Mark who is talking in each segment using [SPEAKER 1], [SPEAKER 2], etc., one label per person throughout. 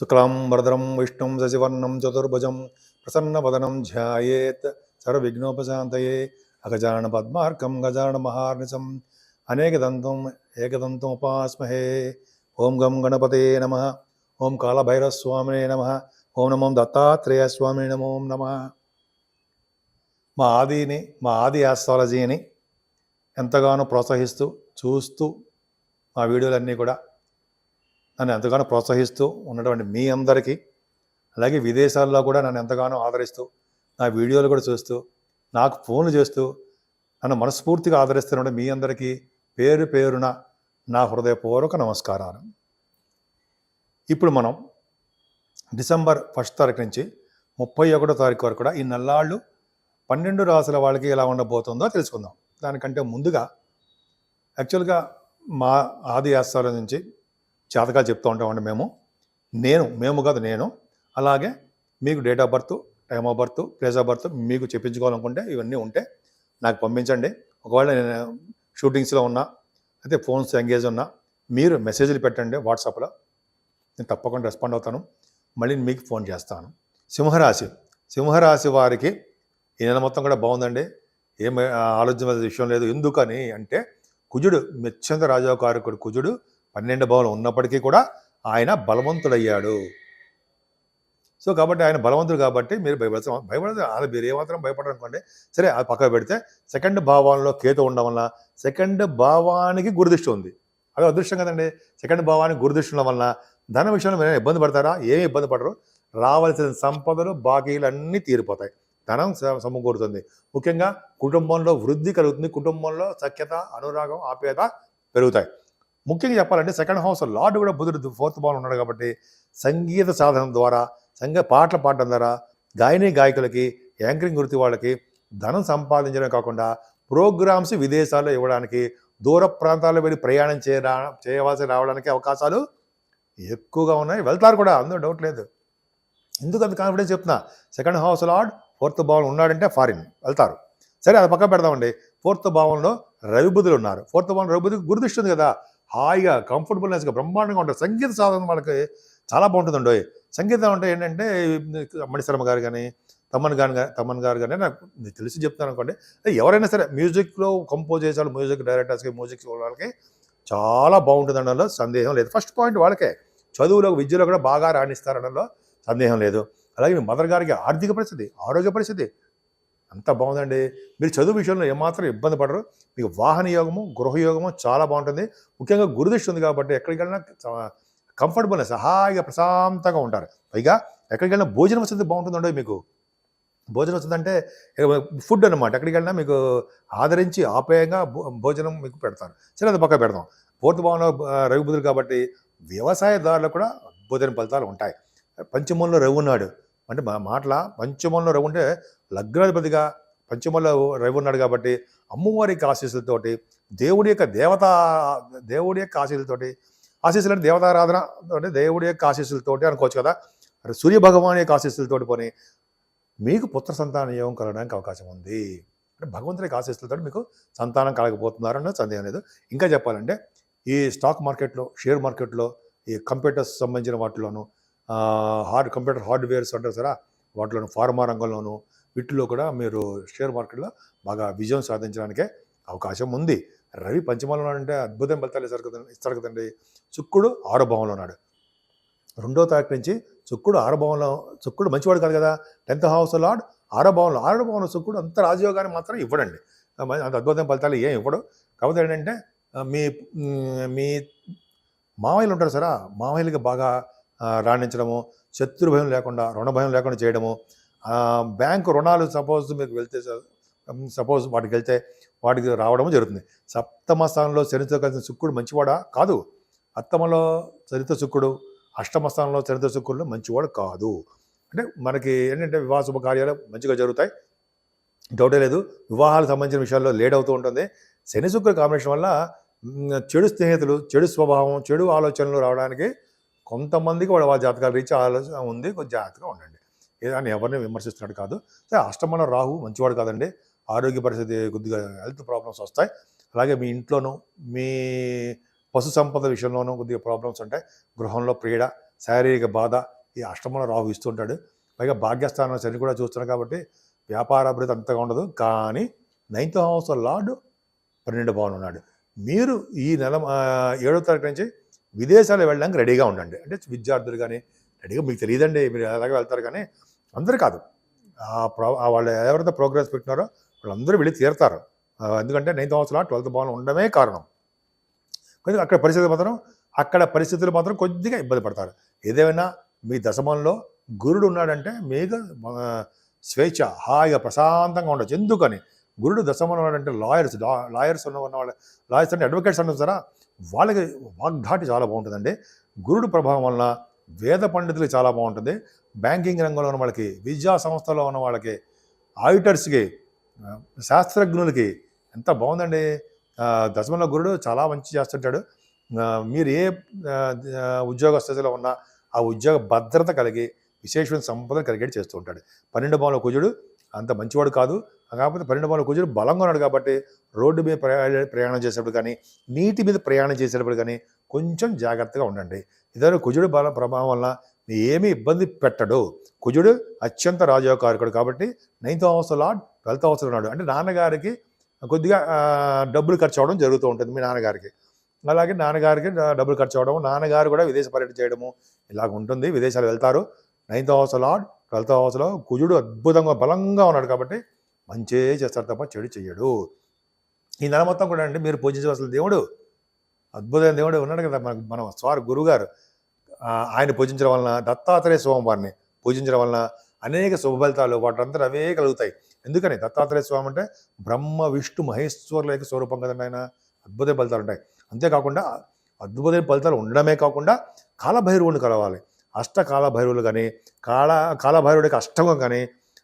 [SPEAKER 1] శుక్లాం వరదరం విష్ణుం శశివర్ణం చతుర్భుజం ప్రసన్నవదనం ధ్యాయేత్ సర్వవిఘ్నోపశాంతయే అగజాన పద్మార్కం గజాన మహార్నిశం అనేకదంతం ఏకదంతం ఉపాస్మహే. ఓం గం గణపతే నమ. ఓం కాళభైరస్వామినే నమ. ఓం నమో దత్తాత్రేయ నమో నమ. మా ఆదిని మా ఆది ఆస్ట్రాలజీని ఎంతగానో ప్రోత్సహిస్తూ చూస్తూ మా వీడియోలన్నీ కూడా నన్ను ఎంతగానో ప్రోత్సహిస్తూ ఉన్నటువంటి మీ అందరికీ అలాగే విదేశాల్లో కూడా నన్ను ఎంతగానో ఆదరిస్తూ నా వీడియోలు కూడా చూస్తూ నాకు ఫోన్లు చేస్తూ నన్ను మనస్ఫూర్తిగా ఆదరిస్తున్న మీ అందరికీ పేరు పేరున నా హృదయపూర్వక నమస్కారాలు. ఇప్పుడు మనం డిసెంబర్ ఫస్ట్ తారీఖు నుంచి ముప్పై ఒకటో తారీఖు వరకు కూడా ఈ నల్లాళ్ళు పన్నెండు రాసుల వాళ్ళకి ఎలా ఉండబోతుందో తెలుసుకుందాం. దానికంటే ముందుగా యాక్చువల్గా మా ఆది ఆస్థాల నుంచి జాతకాలు చెప్తూ ఉంటామండి మేము. నేను మేము కాదు నేను. అలాగే మీకు date of birth time of birth place of birth మీకు చెప్పించుకోవాలనుకుంటే ఇవన్నీ ఉంటే నాకు పంపించండి. ఒకవేళ నేను షూటింగ్స్లో ఉన్నా అయితే ఫోన్స్ ఎంగేజ్ ఉన్నా మీరు మెసేజ్లు పెట్టండి వాట్సాప్లో నేను తప్పకుండా రెస్పాండ్ అవుతాను. మళ్ళీ మీకు ఫోన్ చేస్తాను. సింహరాశి. సింహరాశి వారికి ఈ నెల మొత్తం కూడా బాగుందండి. ఏం ఆలోచన విషయం లేదు. ఎందుకని అంటే కుజుడు మెచ్చంత రాజాకారకుడు కుజుడు పన్నెండు భావంలో ఉన్నప్పటికీ కూడా ఆయన బలవంతుడయ్యాడు. సో కాబట్టి ఆయన బలవంతుడు కాబట్టి మీరు భయపడతాం భయపడదు అలా మీరు ఏమాత్రం భయపడరు అనుకోండి. సరే అది పక్కకు పెడితే సెకండ్ భావంలో కేతు ఉండడం వల్ల సెకండ్ భావానికి గురుదృష్టి ఉంది. అది అదృష్టం కదండి. సెకండ్ భావానికి గురుదృష్టి ఉండడం వల్ల ధన విషయంలో మీరు ఇబ్బంది పడతారా? ఏమి ఇబ్బంది పడరు. రావాల్సిన సంపదలు బాకీలు అన్నీ తీరిపోతాయి. ధనం సమకూరుతుంది. ముఖ్యంగా కుటుంబంలో వృద్ధి కలుగుతుంది. కుటుంబంలో సఖ్యత అనురాగం ఆప్యాయత పెరుగుతాయి. ముఖ్యంగా చెప్పాలంటే సెకండ్ హౌస్ లార్డ్ కూడా బుధుడు ఫోర్త్ భావన ఉన్నాడు కాబట్టి సంగీత సాధన ద్వారా సంగ పాటలు పాడడం ద్వారా గాయని గాయకులకి యాంకరింగ్ వృత్తి వాళ్ళకి ధనం సంపాదించడం కాకుండా ప్రోగ్రామ్స్ విదేశాల్లో ఇవ్వడానికి దూర ప్రాంతాల్లో వెళ్ళి ప్రయాణం చేయరా చేయవలసి రావడానికి అవకాశాలు ఎక్కువగా ఉన్నాయి. వెళ్తారు కూడా అందులో డౌట్ లేదు. ఎందుకు అంత కాన్ఫిడెన్స్ చెప్తున్నా? సెకండ్ హౌస్ లార్డ్ ఫోర్త్ భావం ఉన్నాడంటే ఫారిన్ వెళ్తారు. సరే అది పక్క పెడదామండి. ఫోర్త్ భావంలో రవి ఉన్నారు. ఫోర్త్ భావం రవి బుధులు గురుదృష్టి ఉంది కదా. హాయిగా కంఫర్టబుల్నెస్గా బ్రహ్మాండంగా ఉంటారు. సంగీత సాధన వాళ్ళకి చాలా బాగుంటుందండి. సంగీతం అంటే ఏంటంటే మణిశర్మ గారు కానీ తమ్మన్ గారు కానీ తమ్మన్ గారు కానీ నాకు తెలిసి చెప్తాను అనుకోండి. ఎవరైనా సరే మ్యూజిక్లో కంపోజ్ చేసే మ్యూజిక్ డైరెక్టర్స్కి మ్యూజిక్ వాళ్ళకి చాలా బాగుంటుంది అనడంలో సందేహం లేదు. ఫస్ట్ పాయింట్ వాళ్ళకే. చదువులో విద్యలో కూడా బాగా రాణిస్తారనడంలో సందేహం లేదు. అలాగే మీ మదర్ గారికి ఆర్థిక పరిస్థితి ఆరోగ్య పరిస్థితి అంత బాగుందండి. మీరు చదువు విషయంలో ఏమాత్రం ఇబ్బంది పడరు. మీకు వాహన యోగము గృహయోగము చాలా బాగుంటుంది. ముఖ్యంగా గురుదృష్టి ఉంది కాబట్టి ఎక్కడికి వెళ్ళినా కంఫర్టబుల్నెస్ హాయిగా ప్రశాంతంగా ఉంటారు. పైగా ఎక్కడికి వెళ్ళినా భోజనం వసతి బాగుంటుందండి మీకు. భోజనం వస్తుందంటే ఫుడ్ అనమాట ఎక్కడికి వెళ్ళినా మీకు ఆదరించి ఆప్యాయంగా భో- భోజనం మీకు పెడతారు. సరే అది పక్క పెడతాం ఫోర్త్ భావంలో రవి బుధుడు కాబట్టి వ్యవసాయదారులకు కూడా భోజన ఫలితాలు ఉంటాయి. పంచమంలో రవి ఉన్నాడు. అంటే మా మాటల పంచమంలో రవి ఉంటే లగ్నాధిపతిగా పంచమంలో రవి ఉన్నాడు కాబట్టి అమ్మవారి యొక్క ఆశీస్సులతోటి దేవుడి యొక్క దేవత దేవుడి యొక్క ఆశీస్సులతోటి ఆశీస్సులు అంటే దేవతారాధన అంటే దేవుడి యొక్క ఆశీస్సులతోటి అనుకోవచ్చు కదా. సూర్య భగవాన్ యొక్క ఆశీస్సులతోటి పోని మీకు పుత్ర సంతాన యోగం కలగడానికి అవకాశం ఉంది. అంటే భగవంతుడికి ఆశీస్సులతో మీకు సంతానం కలగబోతున్నారు అన్న సందేహం లేదు. ఇంకా చెప్పాలంటే ఈ స్టాక్ మార్కెట్లో షేర్ మార్కెట్లో ఈ కంప్యూటర్స్ సంబంధించిన వాటిలోనూ హార్డ్ కంప్యూటర్ హార్డ్వేర్స్ అంటారు సరే వాటిలోను ఫార్మా రంగంలోను వీటిలో కూడా మీరు షేర్ మార్కెట్లో బాగా విజయం సాధించడానికే అవకాశం ఉంది. రవి పంచమంలో అంటే అద్భుతం ఫలితాలు ఇస్తారు కదండి ఇస్తారు కదండి. చుక్కుడు ఆరో భావంలో ఉన్నాడు. రెండో తారీఖు నుంచి చుక్కుడు ఆరో భావంలో మంచివాడు కాదు కదా. టెన్త్ హౌస్ లార్డ్ ఆరో భావంలో ఆరో భావంలో అంత రాజయోగాన్ని మాత్రం ఇవ్వడండి. అంత అద్భుతమైన ఫలితాలు ఏం ఇవ్వడు. కాకపోతే ఏంటంటే మీ మీ మామయ్యలు ఉంటారు సరే మామయ్యలకి బాగా రాణించడము శత్రు భయం లేకుండా రుణ భయం లేకుండా చేయడము. బ్యాంకు రుణాలు సపోజ్ మీకు వెళ్తే సపోజ్ వాటికి వెళ్తే వాటికి రావడము జరుగుతుంది. సప్తమ స్థానంలో చరిత్ర కలిసిన శుక్రుడు మంచివాడా? కాదు. అత్తమలో చరిత్ర శుక్రుడు అష్టమ స్థానంలో చరిత్ర శుక్రుడు మంచివాడు కాదు. అంటే మనకి ఏంటంటే వివాహ శుభకార్యాలు మంచిగా జరుగుతాయి. డౌటే లేదు. వివాహాలకు సంబంధించిన విషయాల్లో లేట్ అవుతూ ఉంటుంది. శని శుక్ర కాంబినేషన్ వల్ల చెడు స్నేహితులు చెడు స్వభావం చెడు ఆలోచనలు రావడానికి కొంతమందికి వాడు వాళ్ళ జాతకాలు రీచ్ ఆలోచన ఉంది కొంచెం జాగ్రత్తగా ఉండండి. ఏదైనా ఎవరిని విమర్శిస్తున్నాడు కాదు. సరే అష్టమంలో రాహు మంచివాడు కాదండి. ఆరోగ్య పరిస్థితి కొద్దిగా హెల్త్ ప్రాబ్లమ్స్ వస్తాయి. అలాగే మీ ఇంట్లోనూ మీ పశు సంపద విషయంలోనూ కొద్దిగా ప్రాబ్లమ్స్ ఉంటాయి. గృహంలో ప్రీడ శారీరక బాధ ఈ అష్టమంలో రాహు ఇస్తుంటాడు పైగా భాగ్యస్థానం శని కూడా చూస్తున్నాడు కాబట్టి వ్యాపార అభివృద్ధి అంతగా ఉండదు. కానీ నైన్త్ హౌస్ లార్డు పన్నెండు భవన్ ఉన్నాడు. మీరు ఈ నెల ఏడో తారీఖు నుంచి విదేశాలు వెళ్ళడానికి రెడీగా ఉండండి. అంటే విద్యార్థులు కానీ రెడీగా మీకు తెలియదండి మీరు ఎలాగ వెళ్తారు కానీ అందరు కాదు. ఆ ప్రో వాళ్ళు ఎవరైతే ప్రోగ్రెస్ పెట్టినారో వాళ్ళందరూ వెళ్ళి తీరుతారు. ఎందుకంటే నైన్త్ హౌస్లో ట్వెల్త్ భవనం ఉండడమే కారణం. కొద్దిగా అక్కడ పరిస్థితులు మాత్రం అక్కడ పరిస్థితులు మాత్రం కొద్దిగా ఇబ్బంది పడతారు. ఏదేమైనా మీ దశమంలో గురుడు ఉన్నాడంటే మీకు స్వేచ్ఛ హాయిగా ప్రశాంతంగా ఉండొచ్చు. ఎందుకని? గురుడు దశమన అంటే లాయర్స్ లాయర్స్ ఉన్న ఉన్న వాళ్ళ లాయర్స్ అంటే అడ్వకేట్స్ అంటారు సరే వాళ్ళకి వాగ్ధాటి చాలా బాగుంటుందండి. గురుడు ప్రభావం వలన వేద పండితులకి చాలా బాగుంటుంది. బ్యాంకింగ్ రంగంలో ఉన్న వాళ్ళకి విద్యా సంస్థలో ఉన్న వాళ్ళకి ఆడిటర్స్కి శాస్త్రజ్ఞులకి ఎంత బాగుందండి. దశమన గురుడు చాలా మంచి చేస్తుంటాడు. మీరు ఏ ఉద్యోగ స్థితిలో ఉన్నా ఆ ఉద్యోగ భద్రత కలిగి విశేషమైన సంపద కలిగేటి చేస్తూ ఉంటాడు. పన్నెండు భావంలో కుజుడు అంత మంచివాడు కాదు. కాకపోతే పరిణామాలు కుజుడు బలంగా ఉన్నాడు కాబట్టి రోడ్డు మీద ప్రయాణం చేసేటప్పుడు కానీ నీటి మీద ప్రయాణం చేసేటప్పుడు కానీ కొంచెం జాగ్రత్తగా ఉండండి. ఇద్దరు కుజుడు బల ప్రభావం వల్ల ఏమీ ఇబ్బంది పెట్టడు. కుజుడు అత్యంత రాజయోగకారకుడు కాబట్టి ninth house lord twelfth house ఉన్నాడు. అంటే నాన్నగారికి కొద్దిగా డబ్బులు ఖర్చు అవడం జరుగుతూ ఉంటుంది మీ నాన్నగారికి. అలాగే నాన్నగారికి డబ్బులు ఖర్చు అవడం నాన్నగారు కూడా విదేశ పర్యటన చేయడము ఇలాగ ఉంటుంది విదేశాలు వెళ్తారు. నైన్త్ హౌస్ లాడ్ కలతావాసులో కుజుడు అద్భుతంగా బలంగా ఉన్నాడు కాబట్టి మంచే చేస్తాడు తప్ప చెడు చెయ్యడు. ఈ నెల మొత్తం కూడా అండి మీరు పూజించవలసిన దేవుడు అద్భుతమైన దేవుడు ఉన్నాడు కదా మనకు మనం స్వారి గురుగారు. ఆయన పూజించడం వలన దత్తాత్రేయ స్వామివారిని పూజించడం వలన అనేక శుభ ఫలితాలు వాటంతా అవే కలుగుతాయి. ఎందుకని? దత్తాత్రేయ స్వామి అంటే బ్రహ్మ విష్ణు మహేశ్వరుల యొక్క స్వరూపం కదండి ఆయన. అద్భుత ఫలితాలు ఉంటాయి. అంతేకాకుండా అద్భుతమైన ఫలితాలు ఉండడమే కాకుండా కాలభైరవుని కలవాలి. అష్ట కాలభైరవులు కానీ కాళ కాలభైరవుడికి అష్టమం కానీ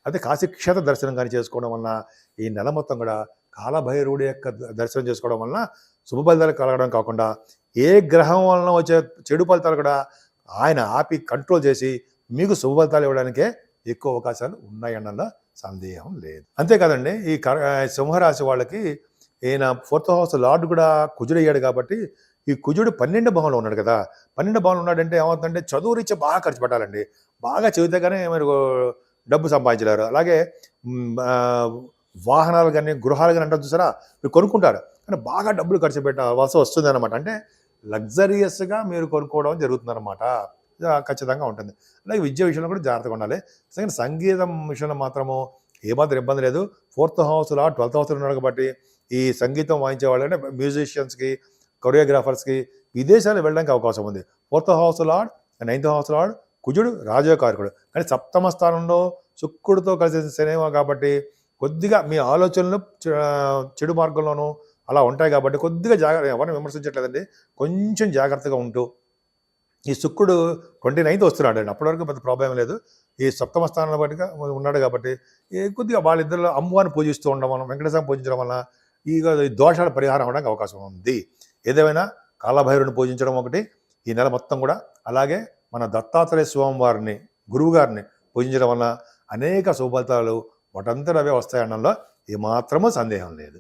[SPEAKER 1] అదే కాశీక్షేత్ర దర్శనం కానీ చేసుకోవడం వలన ఈ నెల మొత్తం కూడా కాలభైరవుడి యొక్క దర్శనం చేసుకోవడం వలన శుభ ఫలితాలు కలగడం కాకుండా ఏ గ్రహం వలన వచ్చే చెడు ఫలితాలు కూడా ఆయన ఆపి కంట్రోల్ చేసి మీకు శుభ ఫలితాలు ఇవ్వడానికే ఎక్కువ అవకాశాలు ఉన్నాయన్న సందేహం లేదు. అంతేకాదండి ఈ కర- సింహరాశి వాళ్ళకి ఈయన ఫోర్త్ హౌస్ లార్డ్ కూడా కుజుడయ్యాడు కాబట్టి ఈ కుజుడు పన్నెండు భావంలో ఉన్నాడు కదా పన్నెండు భావంలో ఉన్నాడంటే ఏమవుతుందంటే చదువు రీత్యా బాగా ఖర్చు పెట్టాలండి. బాగా చదివితే కానీ మీరు డబ్బు సంపాదించలేరు. అలాగే వాహనాలు కానీ గృహాలు కానీ అంటారు చూసారా మీరు కొనుక్కుంటారు. కానీ బాగా డబ్బులు ఖర్చు పెట్టవలసి వస్తుంది అనమాట అంటే లగ్జరియస్గా మీరు కొనుక్కోవడం జరుగుతుంది అనమాట ఖచ్చితంగా ఉంటుంది. అలాగే విద్య విషయంలో కూడా జాగ్రత్తగా ఉండాలి. సెకండ్ సంగీతం విషయంలో మాత్రము ఏమాత్రం ఇబ్బంది లేదు. ఫోర్త్ హౌస్లో ట్వెల్త్ హౌస్లో ఉన్నాడు కాబట్టి ఈ సంగీతం వాయించే వాళ్ళు అంటే మ్యూజిషియన్స్కి కొరియోగ్రాఫర్స్కి విదేశాలు వెళ్ళడానికి అవకాశం ఉంది. Fourth house lord ninth house lord కుజుడు రాజకారకుడు. కానీ సప్తమ స్థానంలో శుక్రుడితో కలిసి సినిమా కాబట్టి కొద్దిగా మీ ఆలోచనలు చె- చెడు మార్గంలోనూ అలా ఉంటాయి కాబట్టి కొద్దిగా జాగ్రత్త ఎవరిని విమర్శించట్లేదండి. కొంచెం జాగ్రత్తగా ఉంటూ ఈ శుక్రుడు ట్వంటీ నైన్త్ వస్తున్నాడు అండి అప్పటి వరకు పెద్ద ప్రాబ్లం లేదు. ఈ సప్తమ స్థానంలో బట్టిగా ఉన్నాడు కాబట్టి కొద్దిగా వాళ్ళిద్దరిలో అమ్మవారిని పూజిస్తూ ఉండడం వల్ల వెంకటేశ్వరం పూజించడం వల్ల ఈ ఈ దోషాల పరిహారం అవడానికి అవకాశం ఉంది. ఏదేమైనా కాలభైరుని పూజించడం ఒకటి. ఈ నెల మొత్తం కూడా అలాగే మన దత్తాత్రేయ స్వామి వారిని గురువు గారిని పూజించడం వల్ల అనేక శుభఫలితాలు వాటంతట అవే వస్తాయనడంలో ఏమాత్రమూ సందేహం లేదు.